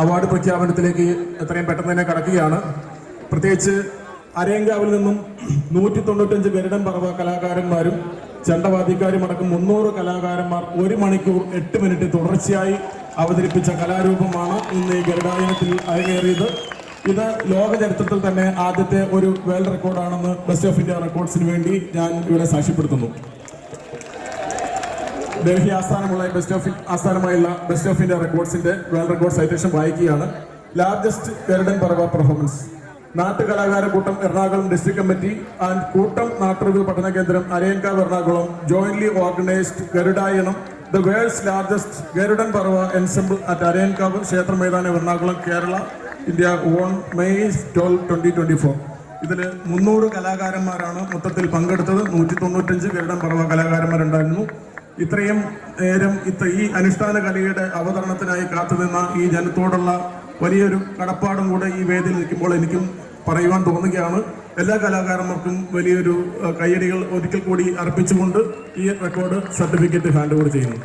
Award പ്രഖ്യാപനത്തിലേക്ക് എത്രയും പെട്ടെന്ന് തന്നെ കടക്കുകയാണ്. പ്രത്യേകിച്ച് അരയങ്കാവിൽ നിന്നും നൂറ്റി തൊണ്ണൂറ്റഞ്ച് ഗരുഡൻ പർവ കലാകാരന്മാരും ചണ്ടവാദിക്കാരും അടക്കം മുന്നൂറ് കലാകാരന്മാർ ഒരു മണിക്കൂർ എട്ട് മിനിറ്റ് തുടർച്ചയായി അവതരിപ്പിച്ച കലാരൂപമാണ് ഇന്ന് ഈ ഗരുഡായനത്തിൽ അരങ്ങേറിയത്. ഇത് ലോക ചരിത്രത്തിൽ തന്നെ ആദ്യത്തെ ഒരു വേൾഡ് റെക്കോർഡാണെന്ന് ബെസ്റ്റ് ഓഫ് ഇന്ത്യ റെക്കോർഡ്സിന് വേണ്ടി ഞാൻ ഇവിടെ സാക്ഷ്യപ്പെടുത്തുന്നു. ഡൽഹി ആസ്ഥാനമുള്ള ബെസ്റ്റ് ഓഫ് ആസ്ഥാനമായുള്ള ബെസ്റ്റ് ഓഫ് ഇന്ത്യ റെക്കോർഡ്സിന്റെ വേൾഡ് റെക്കോർഡ് സൈറ്റേഷൻ വായിക്കുകയാണ്. ലാർജസ്റ്റ് ഗരുഡൻ പർവ പെർഫോമൻസ് നാട്ടുകലാകാര കൂട്ടം എറണാകുളം ഡിസ്ട്രിക്ട് കമ്മിറ്റി ആൻഡ് കൂട്ടം നാട്ടുറിവ് പഠന കേന്ദ്രം Arayankavu Ernakulam jointly organised Garudayanam the world's largest Garudan Parava ensemble at Arayankavu ക്ഷേത്ര മൈതാനം Ernakulam Kerala India on May twelve twenty twenty four ഇതിൽ മുന്നൂറ് കലാകാരന്മാരാണ് മൊത്തത്തിൽ പങ്കെടുത്തത്. നൂറ്റി തൊണ്ണൂറ്റഞ്ച് ഗരുഡൻ പർവ കലാകാരന്മാരുണ്ടായിരുന്നു. ഇത്രയും നേരം ഇത്ര ഈ അനുഷ്ഠാന കലയുടെ അവതരണത്തിനായി കാത്തുനിന്ന ഈ ജനത്തോടുള്ള വലിയൊരു കടപ്പാടും കൂടെ ഈ വേദിയിൽ നിൽക്കുമ്പോൾ എനിക്കും പറയുവാൻ തോന്നുകയാണ്. എല്ലാ കലാകാരന്മാർക്കും വലിയൊരു കയ്യടികൾ ഒരിക്കൽ കൂടി അർപ്പിച്ചുകൊണ്ട് ഈ റെക്കോർഡ് സർട്ടിഫിക്കറ്റ് ഹാൻഡ് ഓവർ ചെയ്യുന്നു